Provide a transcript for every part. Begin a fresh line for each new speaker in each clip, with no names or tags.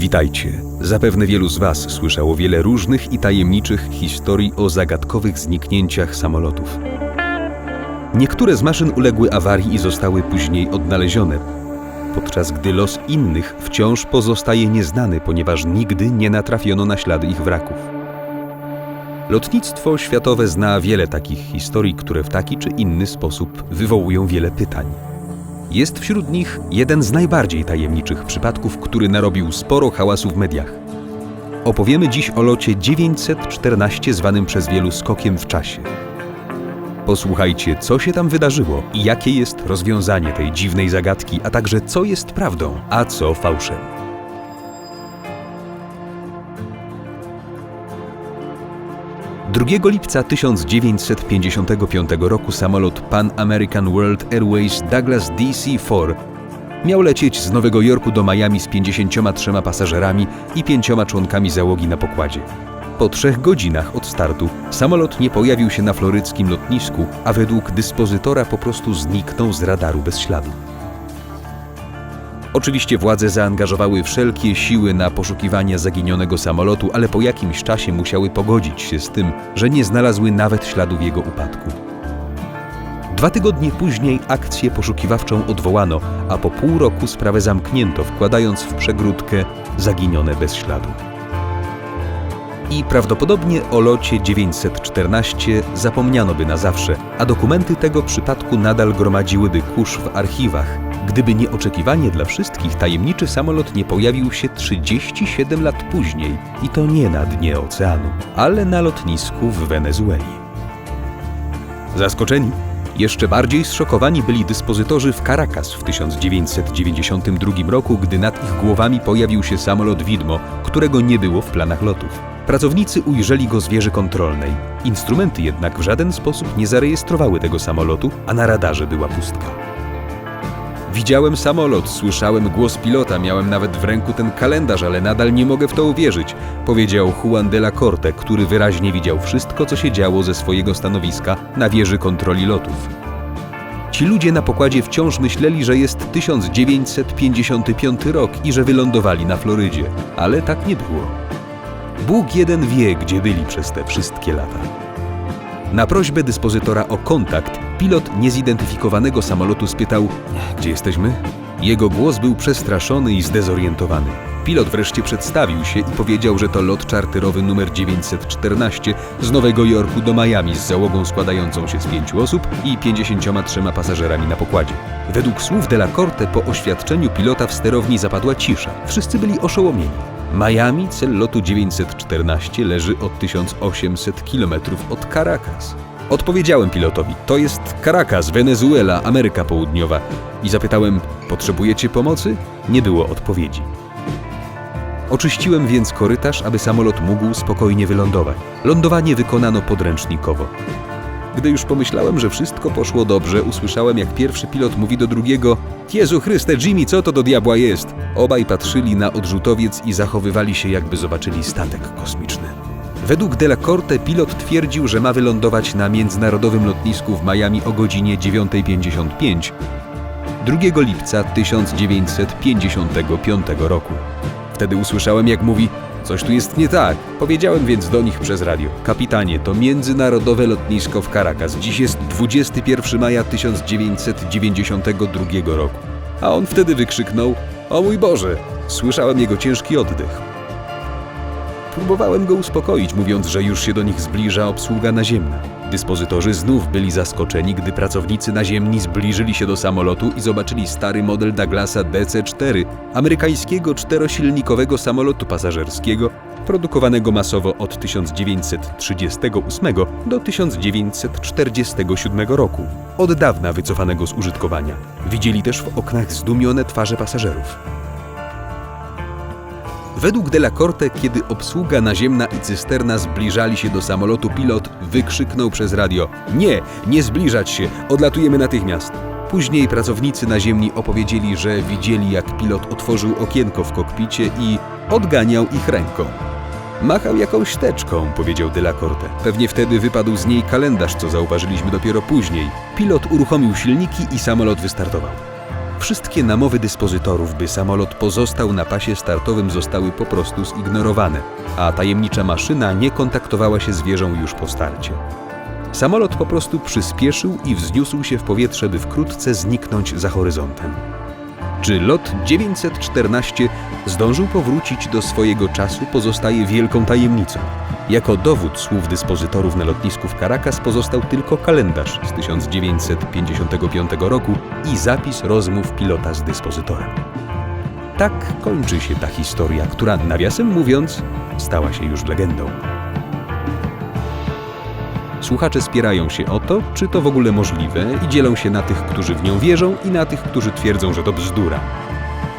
Witajcie. Zapewne wielu z Was słyszało wiele różnych i tajemniczych historii o zagadkowych zniknięciach samolotów. Niektóre z maszyn uległy awarii i zostały później odnalezione, podczas gdy los innych wciąż pozostaje nieznany, ponieważ nigdy nie natrafiono na ślady ich wraków. Lotnictwo światowe zna wiele takich historii, które w taki czy inny sposób wywołują wiele pytań. Jest wśród nich jeden z najbardziej tajemniczych przypadków, który narobił sporo hałasu w mediach. Opowiemy dziś o locie 914 zwanym przez wielu skokiem w czasie. Posłuchajcie, co się tam wydarzyło i jakie jest rozwiązanie tej dziwnej zagadki, a także co jest prawdą, a co fałszem. Drugiego lipca 1955 roku samolot Pan American World Airways Douglas DC-4 miał lecieć z Nowego Jorku do Miami z 53 pasażerami i pięcioma członkami załogi na pokładzie. Po trzech godzinach od startu samolot nie pojawił się na floryckim lotnisku, a według dyspozytora po prostu zniknął z radaru bez śladu. Oczywiście władze zaangażowały wszelkie siły na poszukiwanie zaginionego samolotu, ale po jakimś czasie musiały pogodzić się z tym, że nie znalazły nawet śladów jego upadku. Dwa tygodnie później akcję poszukiwawczą odwołano, a po pół roku sprawę zamknięto, wkładając w przegródkę zaginione bez śladu. I prawdopodobnie o locie 914 zapomniano by na zawsze, a dokumenty tego przypadku nadal gromadziłyby kurz w archiwach, gdyby nieoczekiwanie dla wszystkich tajemniczy samolot nie pojawił się 37 lat później i to nie na dnie oceanu, ale na lotnisku w Wenezueli. Zaskoczeni? Jeszcze bardziej zszokowani byli dyspozytorzy w Caracas w 1992 roku, gdy nad ich głowami pojawił się samolot widmo, którego nie było w planach lotów. Pracownicy ujrzeli go z wieży kontrolnej. Instrumenty jednak w żaden sposób nie zarejestrowały tego samolotu, a na radarze była pustka. Widziałem samolot, słyszałem głos pilota, miałem nawet w ręku ten kalendarz, ale nadal nie mogę w to uwierzyć, powiedział Juan de la Corte, który wyraźnie widział wszystko, co się działo ze swojego stanowiska na wieży kontroli lotów. Ci ludzie na pokładzie wciąż myśleli, że jest 1955 rok i że wylądowali na Florydzie, ale tak nie było. Bóg jeden wie, gdzie byli przez te wszystkie lata. Na prośbę dyspozytora o kontakt, pilot niezidentyfikowanego samolotu spytał: Gdzie jesteśmy? Jego głos był przestraszony i zdezorientowany. Pilot wreszcie przedstawił się i powiedział, że to lot czarterowy numer 914 z Nowego Jorku do Miami z załogą składającą się z pięciu osób i 53 pasażerami na pokładzie. Według słów de la Corte po oświadczeniu pilota w sterowni zapadła cisza. Wszyscy byli oszołomieni. Miami, cel lotu 914, leży od 1800 km od Caracas. Odpowiedziałem pilotowi, to jest Caracas, Wenezuela, Ameryka Południowa. I zapytałem, potrzebujecie pomocy? Nie było odpowiedzi. Oczyściłem więc korytarz, aby samolot mógł spokojnie wylądować. Lądowanie wykonano podręcznikowo. Gdy już pomyślałem, że wszystko poszło dobrze, usłyszałem, jak pierwszy pilot mówi do drugiego: Jezu Chryste, Jimmy, co to do diabła jest? Obaj patrzyli na odrzutowiec i zachowywali się, jakby zobaczyli statek kosmiczny. Według de la Corte pilot twierdził, że ma wylądować na międzynarodowym lotnisku w Miami o godzinie 9.55 2 lipca 1955 roku. Wtedy usłyszałem, jak mówi: Coś tu jest nie tak. Powiedziałem więc do nich przez radio: Kapitanie, to międzynarodowe lotnisko w Caracas. Dziś jest 21 maja 1992 roku. A on wtedy wykrzyknął: O mój Boże! Słyszałem jego ciężki oddech. Próbowałem go uspokoić, mówiąc, że już się do nich zbliża obsługa naziemna. Dyspozytorzy znów byli zaskoczeni, gdy pracownicy naziemni zbliżyli się do samolotu i zobaczyli stary model Douglasa DC-4, amerykańskiego czterosilnikowego samolotu pasażerskiego, produkowanego masowo od 1938 do 1947 roku, od dawna wycofanego z użytkowania. Widzieli też w oknach zdumione twarze pasażerów. Według de la Corte, kiedy obsługa naziemna i cysterna zbliżali się do samolotu, pilot wykrzyknął przez radio: Nie, nie zbliżać się, odlatujemy natychmiast. Później pracownicy naziemni opowiedzieli, że widzieli, jak pilot otworzył okienko w kokpicie i odganiał ich ręką. Machał jakąś teczką, powiedział de la Corte. Pewnie wtedy wypadł z niej kalendarz, co zauważyliśmy dopiero później. Pilot uruchomił silniki i samolot wystartował. Wszystkie namowy dyspozytorów, by samolot pozostał na pasie startowym, zostały po prostu zignorowane, a tajemnicza maszyna nie kontaktowała się z wieżą już po starcie. Samolot po prostu przyspieszył i wzniósł się w powietrze, by wkrótce zniknąć za horyzontem. Czy lot 914 zdążył powrócić do swojego czasu, pozostaje wielką tajemnicą. Jako dowód słów dyspozytorów na lotnisku w Caracas pozostał tylko kalendarz z 1955 roku i zapis rozmów pilota z dyspozytorem. Tak kończy się ta historia, która, nawiasem mówiąc, stała się już legendą. Słuchacze spierają się o to, czy to w ogóle możliwe i dzielą się na tych, którzy w nią wierzą i na tych, którzy twierdzą, że to bzdura.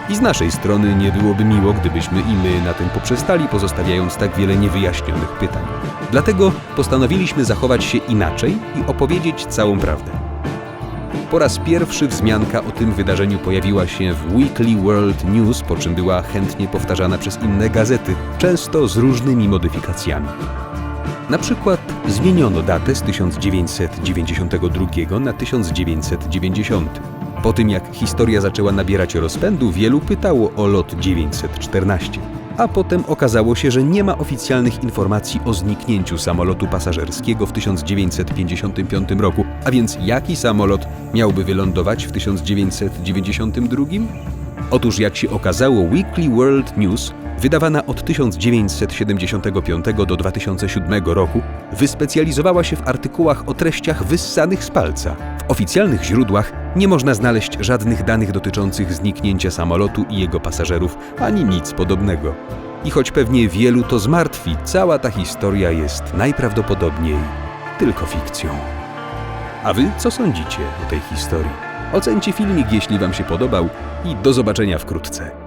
I z naszej strony nie byłoby miło, gdybyśmy i my na tym poprzestali, pozostawiając tak wiele niewyjaśnionych pytań. Dlatego postanowiliśmy zachować się inaczej i opowiedzieć całą prawdę. Po raz pierwszy wzmianka o tym wydarzeniu pojawiła się w Weekly World News, po czym była chętnie powtarzana przez inne gazety, często z różnymi modyfikacjami. Na przykład zmieniono datę z 1992 na 1990. Po tym jak historia zaczęła nabierać rozpędu, wielu pytało o lot 914. A potem okazało się, że nie ma oficjalnych informacji o zniknięciu samolotu pasażerskiego w 1955 roku. A więc jaki samolot miałby wylądować w 1992? Otóż jak się okazało, Weekly World News wydawana od 1975 do 2007 roku, wyspecjalizowała się w artykułach o treściach wyssanych z palca. W oficjalnych źródłach nie można znaleźć żadnych danych dotyczących zniknięcia samolotu i jego pasażerów, ani nic podobnego. I choć pewnie wielu to zmartwi, cała ta historia jest najprawdopodobniej tylko fikcją. A wy co sądzicie o tej historii? Ocencie filmik, jeśli wam się podobał i do zobaczenia wkrótce.